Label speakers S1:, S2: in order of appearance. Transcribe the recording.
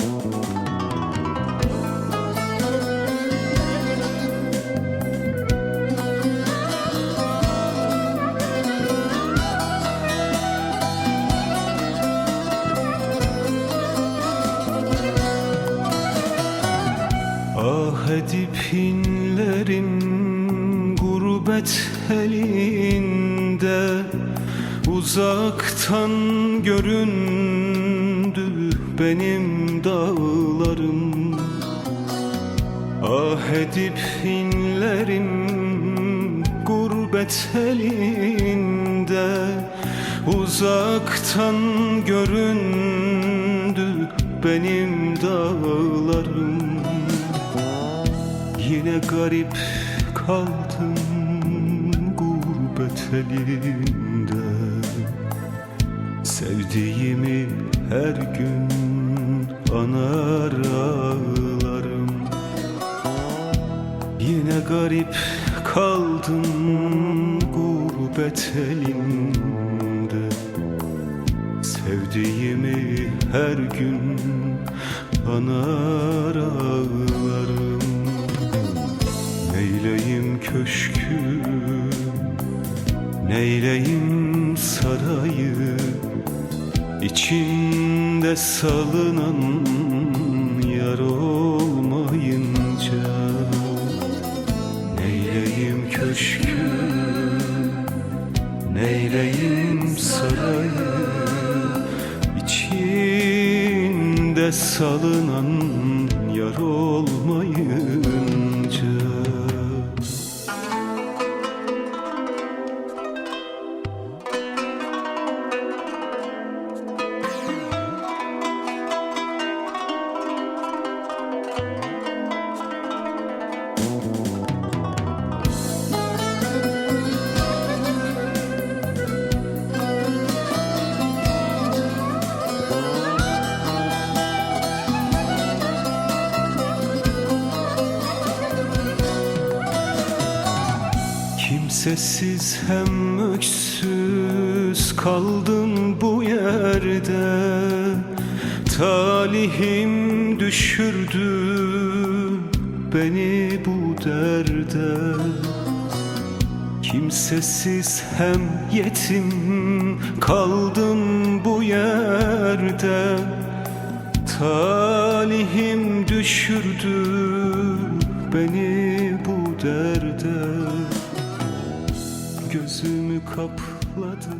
S1: Ah edip inlerim gurbet elinde Uzaktan görün benim dağlarım. Ah edip inlerim gurbet elinde. Uzaktan göründü benim dağlarım. Yine garip kaldım gurbet elinde. Sevdiğimi her gün anar ağlarım. Yine garip kaldım gurbet elinde Sevdiğimi her gün anar ağlarım. Neyleyim köşkü Neyleyim sarayı İçinde salınan yar olmayınca Neyleyim köşkü Neyleyim sarayı? İçinde salınan yar olmayınca Kimsesiz hem öksüz kaldım bu yerde. Talihim düşürdü beni bu derde. Kimsesiz hem yetim kaldım bu yerde. Talihim düşürdü beni bu derde Gözümü kapladı